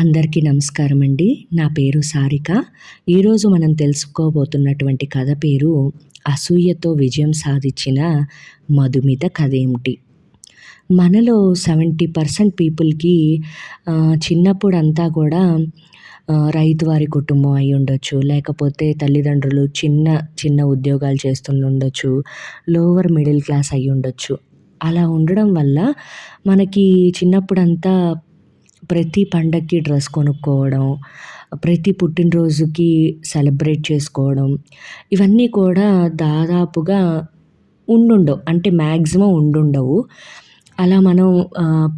అందరికీ నమస్కారం అండి నా పేరు సారిక. ఈరోజు మనం తెలుసుకోబోతున్నటువంటి కథ పేరు అసూయతో విజయం సాధించిన మధుమిత కథ ఏమిటి? మనలో సెవెంటీ పర్సెంట్ పీపుల్కి చిన్నప్పుడు అంతా కూడా రైతు వారి కుటుంబం అయి ఉండొచ్చు లేకపోతే తల్లిదండ్రులు చిన్న చిన్న ఉద్యోగాలు చేస్తుండొచ్చు లోవర్ మిడిల్ క్లాస్ అయి ఉండొచ్చు. అలా ఉండడం వల్ల మనకి చిన్నప్పుడంతా ప్రతి పండక్కి డ్రెస్ కొనుక్కోవడం ప్రతి పుట్టినరోజుకి సెలబ్రేట్ చేసుకోవడం ఇవన్నీ కూడా దాదాపుగా ఉండుండవు. అంటే మ్యాక్సిమం ఉండుండవు. అలా మనం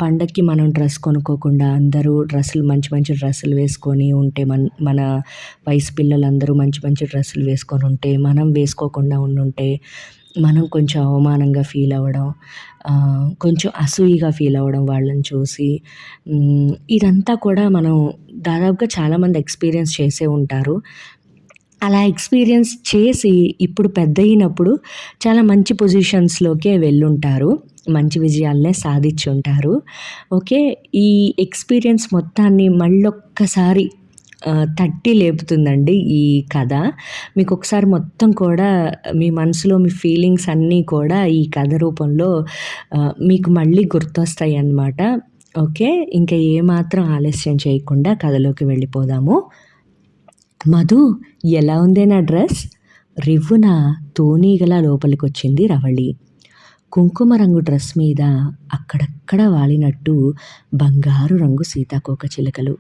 పండక్కి మనం డ్రెస్ కొనుక్కోకుండా అందరూ డ్రెస్సులు మంచి మంచి డ్రెస్సులు వేసుకొని ఉంటే మన మన వయసు పిల్లలందరూ మంచి మంచి డ్రెస్సులు వేసుకొని ఉంటే మనం వేసుకోకుండా ఉండుంటే మనం కొంచెం అవమానంగా ఫీల్ అవ్వడం కొంచెం అసూయగా ఫీల్ అవ్వడం వాళ్ళని చూసి ఇదంతా కూడా మనం దాదాపుగా చాలామంది ఎక్స్పీరియన్స్ చేసే ఉంటారు. అలా ఎక్స్పీరియన్స్ చేసి ఇప్పుడు పెద్ద అయినప్పుడు చాలా మంచి పొజిషన్స్లోకే వెళ్ళుంటారు. మంచి విజయాలనే సాధించి ఉంటారు ఓకే ఈ ఎక్స్పీరియన్స్ మొత్తాన్ని మళ్ళొక్కసారి తట్టి లేపుతుందండి ఈ కథ. మీకు ఒకసారి మొత్తం కూడా మీ మనసులో మీ ఫీలింగ్స్ అన్నీ కూడా ఈ కథ రూపంలో మీకు మళ్ళీ గుర్తొస్తాయి అన్నమాట ఓకే? ఇంకా ఏమాత్రం ఆలస్యం చేయకుండా కథలోకి వెళ్ళిపోదాము. మధు ఎలా ఉంది నా డ్రెస్? రివ్వున? తోనీగల లోపలికి వచ్చింది రవళి. కుంకుమ రంగు డ్రెస్ మీద అక్కడక్కడ వాలినట్టు బంగారు రంగు సీతాకోక చిలుకలు.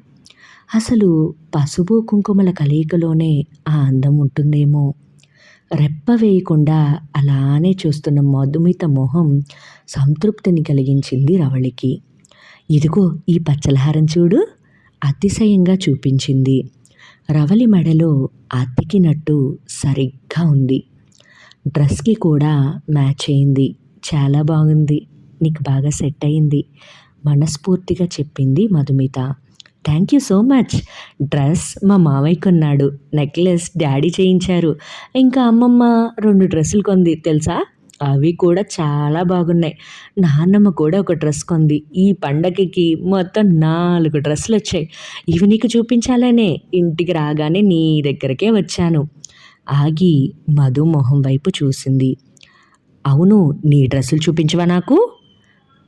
అసలు పసుపు కుంకుమల కలయికలోనే ఆ అందం ఉంటుందేమో. రెప్ప వేయకుండా అలానే చూస్తున్న మధుమిత మొహం సంతృప్తిని కలిగించింది రవళికి. ఇదిగో ఈ పచ్చలహారం చూడు అతిశయంగా చూపించింది. రవలి మెడలో అతికినట్టు సరిగ్గా ఉంది. డ్రెస్కి కూడా మ్యాచ్ అయింది. చాలా బాగుంది. నీకు బాగా సెట్ అయింది. మనస్ఫూర్తిగా చెప్పింది Madhumita. Thank you so much dress మా మావయ్య కొన్నాడు. నెక్లెస్ డాడీ చేయించారు. ఇంకా అమ్మమ్మ రెండు డ్రెస్సులు కొంది తెలుసా? అవి కూడా చాలా బాగున్నాయి. నాన్నమ్మ కూడా ఒక డ్రెస్ కొంది. ఈ పండగకి మొత్తం నాలుగు డ్రెస్సులు వచ్చాయి. ఇవి నీకు చూపించాలనే. ఇంటికి రాగానే నీ దగ్గరకే వచ్చాను. ఆగి మధు మొహం వైపు చూసింది. అవును నీ డ్రెస్సులు చూపించవా నాకు?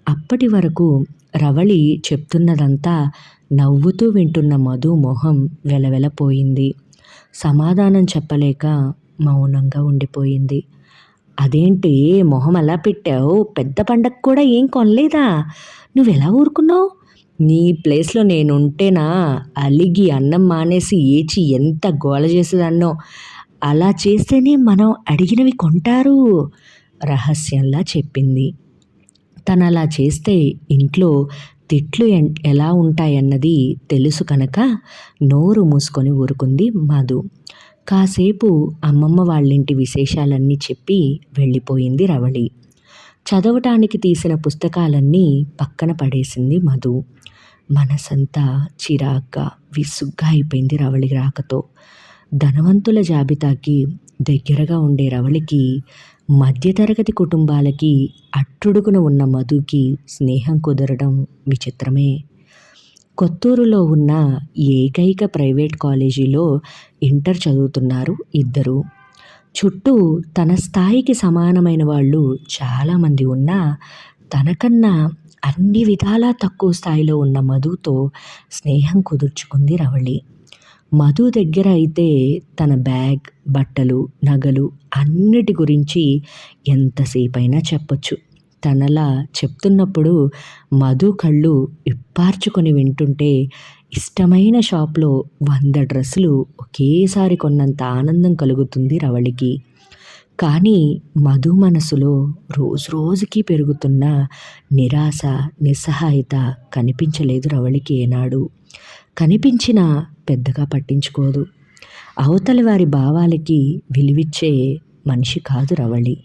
అప్పటి వరకు రవళి చెప్తున్నదంతా నవ్వుతూ వింటున్న మధు మొహం వెలవెలపోయింది. సమాధానం చెప్పలేక మౌనంగా ఉండిపోయింది. అదేంటి? మొహం అలా పెట్టావు? పెద్ద పండగ కూడా ఏం కొనలేదా? నువ్వెలా ఊరుకున్నావు? నీ ప్లేస్లో నేనుంటేనా? అలిగి అన్నం మానేసి ఏచి ఎంత గోల చేసేదన్నో? అలా చేస్తేనే మనం అడిగినవి కొంటారు రహస్యంలా చెప్పింది. తను అలా చేస్తే ఇంట్లో తిట్లు ఎలా ఉంటాయన్నది తెలుసు కనుక నోరు మూసుకొని ఊరుకుంది మధు. కాసేపు అమ్మమ్మ వాళ్ళింటి విశేషాలన్నీ చెప్పి వెళ్ళిపోయింది రవళి. చదవటానికి తీసిన పుస్తకాలన్నీ పక్కన పడేసింది మధు. మనసంతా చిరాగ్గా విసుగ్గా అయిపోయింది రవళి రాకతో. ధనవంతుల జాబితాకి దగ్గరగా ఉండే రవళికి మధ్యతరగతి కుటుంబాలకి అట్టుడుగున ఉన్న మధుకి స్నేహం కుదరడం విచిత్రమే. కొత్తూరులో ఉన్న ఏకైక ప్రైవేట్ కాలేజీలో ఇంటర్ చదువుతున్నారు ఇద్దరు. చుట్టూ తన స్థాయికి సమానమైన వాళ్ళు చాలామంది ఉన్నా తనకన్నా అన్ని విధాలా తక్కువ స్థాయిలో ఉన్న మధుతో స్నేహం కుదుర్చుకుంది రవళి. మధు దగ్గర అయితే తన బ్యాగ్ బట్టలు నగలు అన్నిటి గురించి ఎంతసేపైనా చెప్పొచ్చు. తనలా చెప్తున్నప్పుడు మధు కళ్ళు ఇప్పార్చుకొని వింటుంటే ఇష్టమైన షాప్లో వంద డ్రెస్సులు ఒకేసారి కొన్నంత ఆనందం కలుగుతుంది రవళికి. కానీ మధు మనసులో రోజు రోజుకి పెరుగుతున్న నిరాశ నిస్సహాయత కనిపించలేదు రవళికి ఏనాడు. కనిపించినా పెద్దగా పట్టించుకోదు. అవతలి వారి భావాలకి విలువిచ్చే మనిషి కాదు రవళి.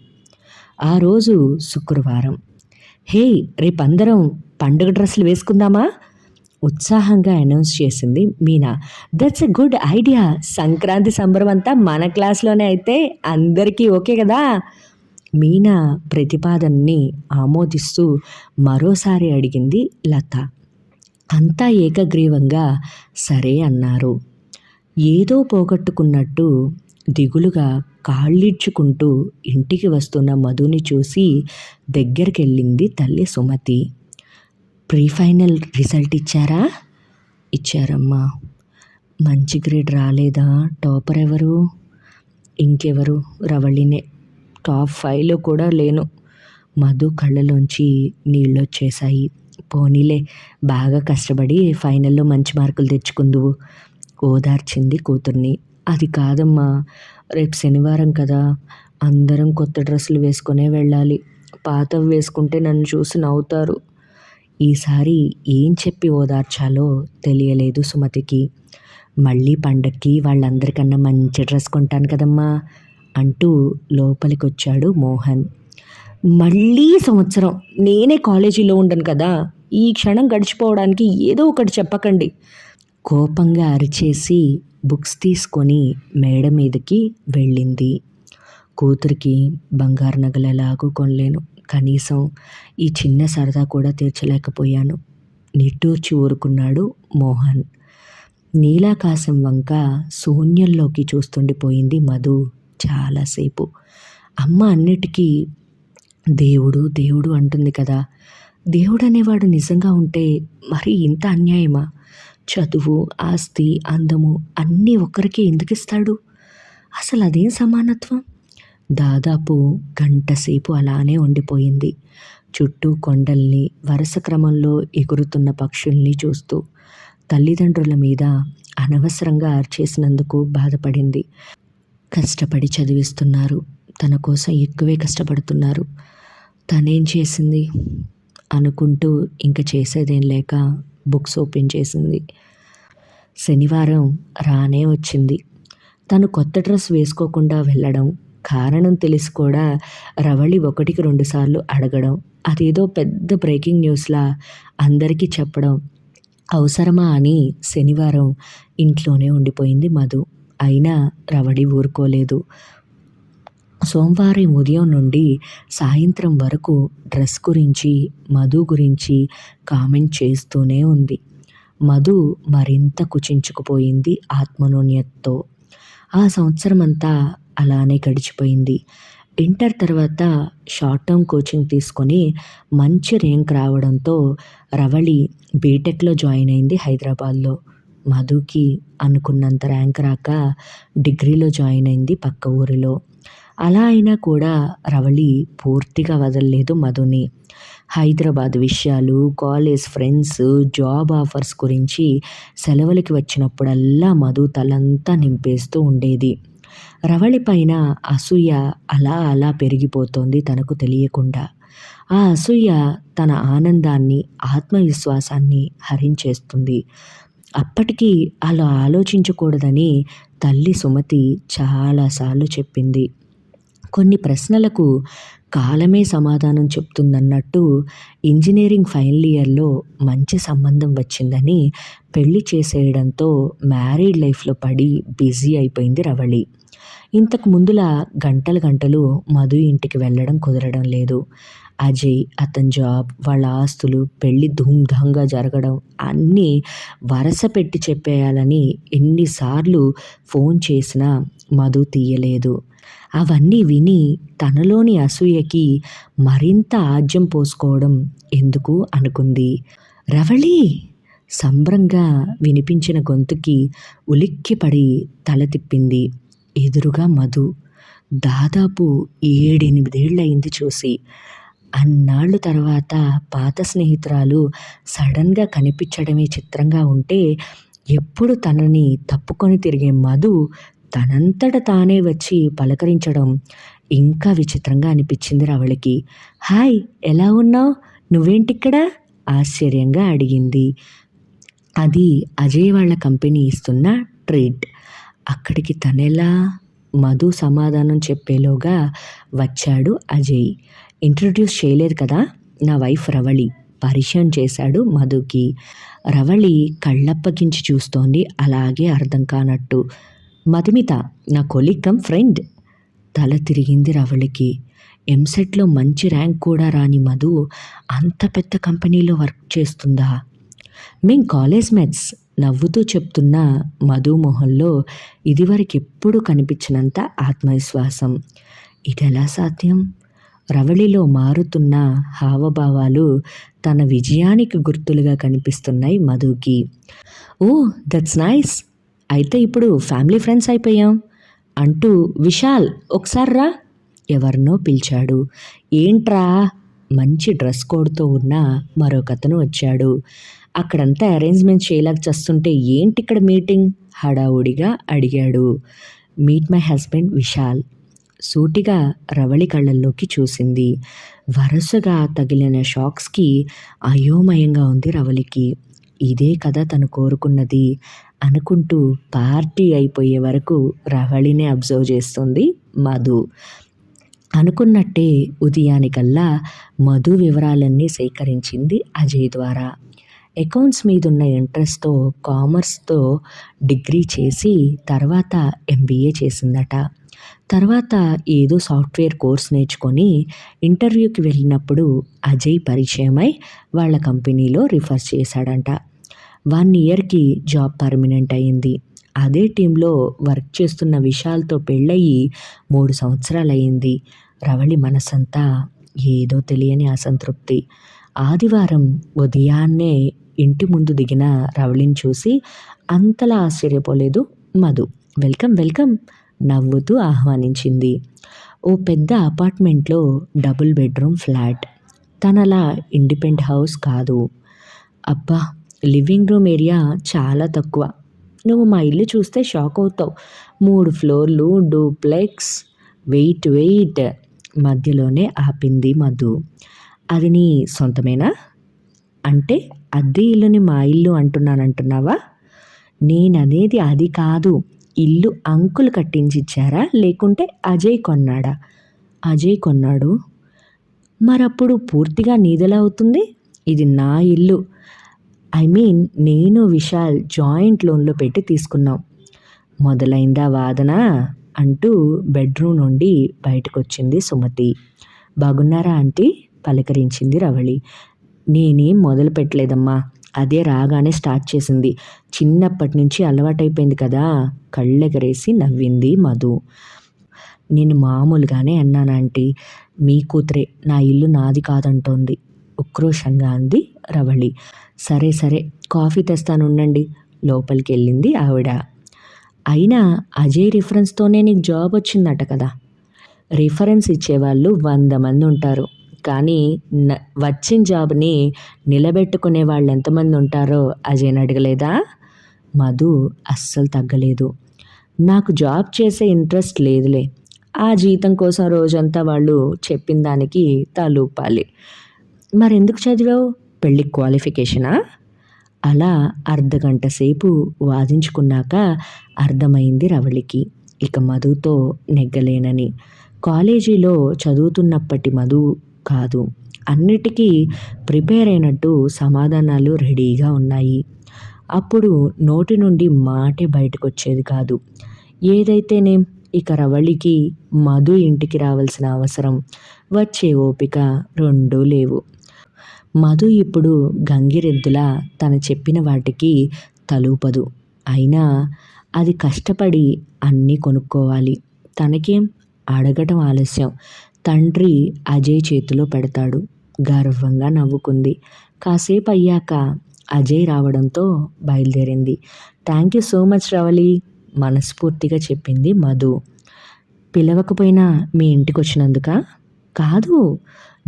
ఆ రోజు శుక్రవారం. హే రేపందరం పండుగ డ్రెస్సులు వేసుకుందామా? ఉత్సాహంగా అనౌన్స్ చేసింది Meena. That's a good idea. Sankranti సంబరం అంతా మన క్లాస్లోనే అయితే అందరికీ ఓకే కదా? మీనా ప్రతిపాదనని ఆమోదిస్తూ మరోసారి అడిగింది లత. అంతా ఏకగ్రీవంగా సరే అన్నారు. ఏదో పోగొట్టుకున్నట్టు దిగులుగా కాళ్ళిడ్చుకుంటూ ఇంటికి వస్తున్న మధుని చూసి దగ్గరికెళ్ళింది తల్లి సుమతి. ప్రీ ఫైనల్ రిజల్ట్ ఇచ్చారా? ఇచ్చారమ్మా. మంచి గ్రేడ్ రాలేదా? టాపర్ ఎవరు? ఇంకెవరు? రవళినే. టాప్ ఫైవ్లో కూడా లేను. మధు కళ్ళలోంచి నీళ్ళు వచ్చేసాయి పోనీలే బాగా కష్టపడి ఫైనల్లో మంచి మార్కులు తెచ్చుకుందువు. ఓదార్చింది కూతుర్ని. అది కాదమ్మా రేపు శనివారం కదా. అందరం కొత్త డ్రెస్సులు వేసుకునే వెళ్ళాలి. పాతవి వేసుకుంటే నన్ను చూసి నవ్వుతారు. ఈసారి ఏం చెప్పి ఓదార్చాలో తెలియలేదు సుమతికి. మళ్ళీ పండక్కి వాళ్ళందరికన్నా మంచి డ్రెస్ కొంటాను కదమ్మా అంటూ లోపలికి వచ్చాడు మోహన్. మళ్ళీ సంవత్సరం నేనే కాలేజీలో ఉండను కదా. ఈ క్షణం గడిచిపోవడానికి ఏదో ఒకటి చెప్పకండి. కోపంగా అరిచేసి బుక్స్ తీసుకొని మేడ మీదకి వెళ్ళింది. కూతురికి బంగారు నగలు ఎలాగూ కొనలేను. కనీసం ఈ చిన్న సరదా కూడా తీర్చలేకపోయాను. నిట్టూర్చి ఊరుకున్నాడు మోహన్. నీలాకాశం వంక శూన్యంలోకి చూస్తుండిపోయింది మధు చాలాసేపు. అమ్మ అన్నిటికీ దేవుడు దేవుడు అంటుంది కదా. దేవుడనేవాడు నిజంగా ఉంటే మరి ఇంత అన్యాయమా? చదువు ఆస్తి అందము అన్నీ ఒక్కరికే ఎందుకు ఇస్తాడు అసలు అదేం సమానత్వం? దాదాపు గంటసేపు అలానే ఉండిపోయింది. చుట్టూ కొండల్ని వరుస క్రమంలో ఎగురుతున్న పక్షుల్ని చూస్తూ తల్లిదండ్రుల మీద అనవసరంగా అర్చేసినందుకు బాధపడింది. కష్టపడి చదివిస్తున్నారు. తన కోసం ఎక్కువే కష్టపడుతున్నారు. తనేం చేసింది? అనుకుంటూ ఇంక చేసేదేం లేక బుక్స్ ఓపెన్ చేసింది. శనివారం రానే వచ్చింది. తను కొత్త డ్రెస్ వేసుకోకుండా వెళ్ళడం కారణం తెలిసి కూడా రవళి ఒకటికి రెండుసార్లు అడగడం అదేదో పెద్ద బ్రేకింగ్ న్యూస్లా అందరికీ చెప్పడం అవసరమా అని శనివారం ఇంట్లోనే ఉండిపోయింది మధు. అయినా రవడి ఊరుకోలేదు. సోమవారం ఉదయం నుండి సాయంత్రం వరకు డ్రెస్ గురించి మధు గురించి కామెంట్ చేస్తూనే ఉంది. మధు మరింత కుచించుకుపోయింది ఆత్మనూన్యతతో ఆ సంవత్సరం అంతా అలానే గడిచిపోయింది. ఇంటర్ తర్వాత షార్ట్ టర్మ్ కోచింగ్ తీసుకొని మంచి ర్యాంక్ రావడంతో రవళి బీటెక్లో జాయిన్ అయింది హైదరాబాద్లో. మధుకి అనుకున్నంత ర్యాంక్ రాక డిగ్రీలో జాయిన్ అయింది పక్క ఊరిలో. అలా అయినా కూడా రవళి పూర్తిగా వదలలేదు మధుని. హైదరాబాద్ విషయాలు కాలేజ్ ఫ్రెండ్స్ జాబ్ ఆఫర్స్ గురించి సెలవులకి వచ్చినప్పుడల్లా మధు తలంతా నింపేస్తూ ఉండేది. రవళి పైన అసూయ అలా అలా పెరిగిపోతోంది తనకు తెలియకుండా. ఆ అసూయ తన ఆనందాన్ని ఆత్మవిశ్వాసాన్ని హరించేస్తుంది. అప్పటికీ అలా ఆలోచించకూడదని తల్లి సుమతి చాలాసార్లు చెప్పింది. కొన్ని ప్రశ్నలకు కాలమే సమాధానం చెప్తుందన్నట్టు ఇంజనీరింగ్ ఫైనల్ ఇయర్లో మంచి సంబంధం వచ్చిందని పెళ్ళి చేసేయడంతో మ్యారీడ్ లైఫ్లో పడి బిజీ అయిపోయింది రవళి. ఇంతకు ముందులా గంటలు గంటలు మధు ఇంటికి వెళ్ళడం కుదరడం లేదు. అజయ్ అతని జాబ్ వాళ్ళ ఆస్తులు పెళ్ళి ధూమ్ధాంగా జరగడం అన్నీ వరస పెట్టి చెప్పేయాలని ఎన్నిసార్లు ఫోన్ చేసినా మధు తీయలేదు. అవన్నీ విని తనలోని అసూయకి మరింత ఆజ్యం పోసుకోవడం ఎందుకు అనుకుంది. రవళి! సంభ్రంగా వినిపించిన గొంతుకి ఉలిక్కిపడి తల తిప్పింది. ఎదురుగా మధు దాదాపు ఏడెనిమిదేళ్ళయింది చూసి. అన్నాళ్ళు తర్వాత పాత స్నేహితురాలు సడన్గా కనిపించడమే చిత్రంగా ఉంటే ఎప్పుడు తనని తప్పుకొని తిరిగే మధు తనంతట తానే వచ్చి పలకరించడం ఇంకా విచిత్రంగా అనిపించింది రావళికి హాయ్ ఎలా ఉన్నావు? నువ్వేంటిక్కడ? ఆశ్చర్యంగా అడిగింది. అది అజయ్ వాళ్ళ కంపెనీ ఇస్తున్న ట్రీట్ అక్కడికి తనెలా మధు సమాధానం చెప్పేలోగా వచ్చాడు అజయ్. ఇంట్రడ్యూస్ చేయలేదు కదా? నా వైఫ్ రవళి పరిచయం చేశాడు మధుకి. రవళి కళ్ళప్పగించి చూస్తోంది. అలాగే అర్థం కానట్టు. మధుమిత నా కొలిగ్ కమ్ ఫ్రెండ్. తల తిరిగింది రవళికి. ఎంసెట్లో మంచి ర్యాంక్ కూడా రాని మధు అంత పెద్ద కంపెనీలో వర్క్ చేస్తుందా? మేం కాలేజ్ మెట్స్. నవ్వుతూ చెప్తున్న మధు ఇదివరకెప్పుడు కనిపించినంత ఆత్మవిశ్వాసం. ఇదెలా సాధ్యం? రవళిలో మారుతున్న హావభావాలు తన విజయానికి గుర్తులుగా కనిపిస్తున్నాయి మధుకి. Oh that's nice! అయితే ఇప్పుడు ఫ్యామిలీ ఫ్రెండ్స్ అయిపోయాం అంటూ విశాల్ ఒకసారి రా! ఎవరినో పిలిచాడు. ఏంట్రా? మంచి డ్రెస్ కోడ్తో ఉన్న మరొకతను వచ్చాడు. అక్కడంతా అరేంజ్మెంట్ చేయలేక చేస్తుంటే ఏంటి ఇక్కడ మీటింగ్ హడావుడిగా అడిగాడు. Meet my husband Vishal. సూటిగా రవళి కళ్ళల్లోకి చూసింది. వరుసగా తగిలిన షాక్స్కి అయోమయంగా ఉంది రవళికి. ఇదే కదా తను కోరుకున్నది అనుకుంటూ పార్టీ అయిపోయే వరకు రవళిని అబ్జర్వ్ చేస్తుంది మధు. అనుకున్నట్టే ఉదయానికల్లా మధు వివరాలన్నీ సేకరించింది అజయ్ ద్వారా. అకౌంట్స్ మీద ఉన్న ఇంట్రెస్ట్తో కామర్స్తో డిగ్రీ చేసి తర్వాత ఎంబీఏ చేసిందట. తర్వాత ఏదో సాఫ్ట్వేర్ కోర్స్ నేర్చుకొని ఇంటర్వ్యూకి వెళ్ళినప్పుడు అజయ్ పరిచయమై వాళ్ళ కంపెనీలో రిఫర్ చేశాడంట. వన్ ఇయర్కి జాబ్ పర్మనెంట్ అయింది. అదే టీంలో వర్క్ చేస్తున్న విశాల్తో పెళ్ళయి మూడు సంవత్సరాలు అయింది రవళి మనసంతా ఏదో తెలియని అసంతృప్తి. ఆదివారం ఉదయాన్నే ఇంటి ముందు దిగిన రవళిని చూసి అంతలా ఆశ్చర్యపోలేదు మధు. వెల్కమ్ వెల్కమ్ నవ్వుతూ ఆహ్వానించింది. ఓ పెద్ద అపార్ట్మెంట్లో డబుల్ బెడ్రూమ్ ఫ్లాట్. తనలా ఇండిపెండ్ హౌస్ కాదు. అబ్బా లివింగ్ రూమ్ ఏరియా చాలా తక్కువ. నువ్వు మా ఇల్లు చూస్తే షాక్ అవుతావు. మూడు ఫ్లోర్లు డూప్లెక్స్ వెయిట్ వెయిట్ మధ్యలోనే ఆపింది మధు. అది నీ సొంతమేనా? అంటే అద్దె ఇల్లుని మా ఇల్లు అంటున్నానంటున్నావా? నేననేది అది కాదు. ఇల్లు అంకులు కట్టించిచ్చారా? లేకుంటే అజయ్ కొన్నాడా? అజయ్ కొన్నాడు. మరప్పుడు పూర్తిగా నీదెలా అవుతుంది? ఇది నా ఇల్లు. ఐ మీన్ నేను విశాల్ జాయింట్ లోన్లో పెట్టి తీసుకున్నాం. మొదలైందా వాదన? అంటూ బెడ్రూమ్ నుండి బయటకొచ్చింది సుమతి. బాగున్నారా ఆంటీ? పలకరించింది రవళి. నేనేం మొదలు పెట్టలేదమ్మా. అదే రాగానే స్టార్ట్ చేసింది. చిన్నప్పటి నుంచి అలవాటైపోయింది కదా! కళ్ళెగరేసి నవ్వింది మధు. నేను మామూలుగానే అన్నాను ఆంటీ మీ కూతురే నా ఇల్లు నాది కాదంటోంది ఉక్రోషంగా అంది రవళి. సరే సరే కాఫీ తెస్తాను ఉండండి లోపలికి వెళ్ళింది ఆవిడ. అయినా అజయ్ రిఫరెన్స్తోనే నీకు జాబ్ వచ్చిందట కదా! రిఫరెన్స్ ఇచ్చేవాళ్ళు వంద మంది ఉంటారు. కానీ వచ్చిన జాబ్ని నిలబెట్టుకునే వాళ్ళు ఎంతమంది ఉంటారో అజయ్ని అడగలేదా? మధు అస్సలు తగ్గలేదు. నాకు జాబ్ చేసే ఇంట్రెస్ట్ లేదులే. ఆ జీతం కోసం రోజంతా వాళ్ళు చెప్పిన దానికి తలూపాలి. మరెందుకు చదివావు? పెళ్ళి క్వాలిఫికేషనా? అలా అర్ధగంట సేపు వాదించుకున్నాక అర్థమైంది రవళికి. ఇక మధుతో నెగ్గలేనని. కాలేజీలో చదువుతున్నప్పటి మధు కాదు. అన్నిటికీ ప్రిపేర్ అయినట్టు సమాధానాలు రెడీగా ఉన్నాయి. అప్పుడు నోటి నుండి మాటే బయటకు వచ్చేది కాదు. ఏదైతేనే ఇక రవళికి మధు ఇంటికి రావాల్సిన అవసరం. వచ్చే ఓపిక రెండూ లేవు. మధు ఇప్పుడు గంగిరెద్దులా తను చెప్పిన వాటికి తలూపదు. అయినా అది కష్టపడి అన్నీ కొనుక్కోవాలి. తనకేం అడగటం ఆలస్యం. తండ్రి అజయ్ చేతిలో పెడతాడు. గర్వంగా నవ్వుకుంది. కాసేపు అయ్యాక అజయ్ రావడంతో బయలుదేరింది. Thank you so much Ravali మనస్ఫూర్తిగా చెప్పింది మధు. పిలవకపోయినా మీ ఇంటికి వచ్చినందుక కాదు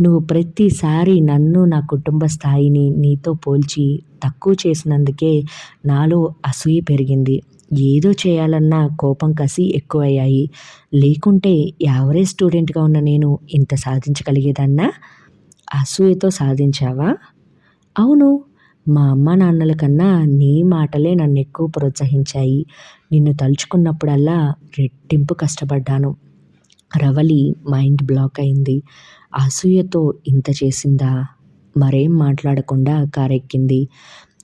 నువ్వు ప్రతిసారి నన్ను నా కుటుంబ స్థాయిని నీతో పోల్చి తక్కువ చేసినందుకే నాలో అసూయ పెరిగింది. ఏదో చేయాలన్న కోపం కసి ఎక్కువయ్యాయి. లేకుంటే యావరేజ్ స్టూడెంట్గా ఉన్న నేను ఇంత సాధించగలిగేదన్నా? అసూయతో సాధించావా? అవును మా అమ్మ నాన్నల కన్నా నీ మాటలే నన్ను ఎక్కువ ప్రోత్సహించాయి. నిన్ను తలుచుకున్నప్పుడల్లా రెట్టింపు కష్టపడ్డాను. రవలి మైండ్ బ్లాక్ అయింది. అసూయతో ఇంత చేసిందా? మరేం మాట్లాడకుండా కారెక్కింది.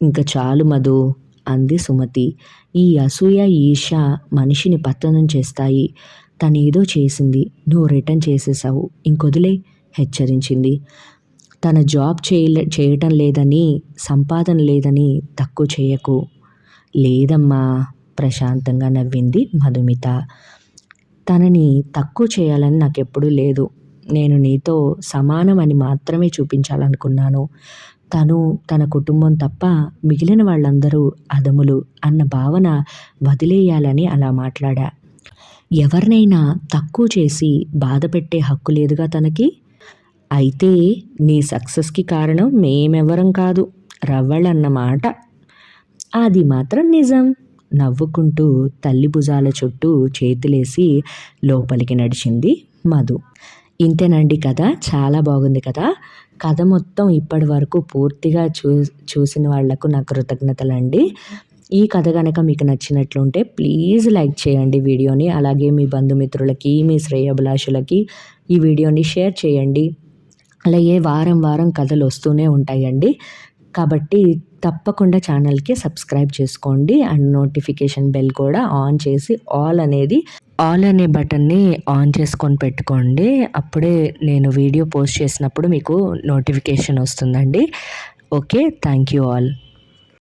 ఇంకా చాలు మధు. అంది సుమతి. ఈ అసూయ ఈర్ష మనిషిని పతనం చేస్తాయి. తనేదో చేసింది నువ్వు రిటర్న్ చేసేసావు ఇంకొదిలే హెచ్చరించింది. తన జాబ్ చేయలే చేయటం లేదని సంపాదన లేదని తక్కువ చేయకు. లేదమ్మా ప్రశాంతంగా నవ్వింది మధుమిత. తనని తక్కువ చేయాలని నాకెప్పుడూ లేదు. నేను నీతో సమానమని మాత్రమే చూపించాలనుకున్నాను. తను తన కుటుంబం తప్ప మిగిలిన వాళ్ళందరూ అదములు అన్న భావన వదిలేయాలని అలా మాట్లాడా. ఎవరినైనా తక్కువ చేసి బాధ పెట్టే హక్కు లేదుగా తనకి? అయితే నీ సక్సెస్కి కారణం మేమెవరం కాదు రవ్వళ్ళన్నమాట. అది మాత్రం నిజం. నవ్వుకుంటూ తల్లి భుజాల చుట్టూ చేతులేసి లోపలికి నడిచింది మధు. ఇంతేనండి కథ చాలా బాగుంది కదా. కథ మొత్తం ఇప్పటి వరకు పూర్తిగా చూ చూసిన వాళ్ళకు నా కృతజ్ఞతలండి. ఈ కథ కనుక మీకు నచ్చినట్లుంటే ప్లీజ్ లైక్ చేయండి వీడియోని. అలాగే మీ బంధుమిత్రులకి మీ శ్రేయభిలాషులకి ఈ వీడియోని షేర్ చేయండి. అలాగే వారం వారం కథలు వస్తూనే ఉంటాయండి. కాబట్టి తప్పకుండా ఛానల్కి సబ్స్క్రైబ్ చేసుకోండి. అండ్ నోటిఫికేషన్ బెల్ కూడా ఆన్ చేసి ఆల్ అనేది ఆల్ అనే బటన్ని ఆన్ చేసుకొని పెట్టుకోండి. అప్పుడే నేను వీడియో పోస్ట్ చేసినప్పుడు మీకు నోటిఫికేషన్ వస్తుందండి. Okay thank you all.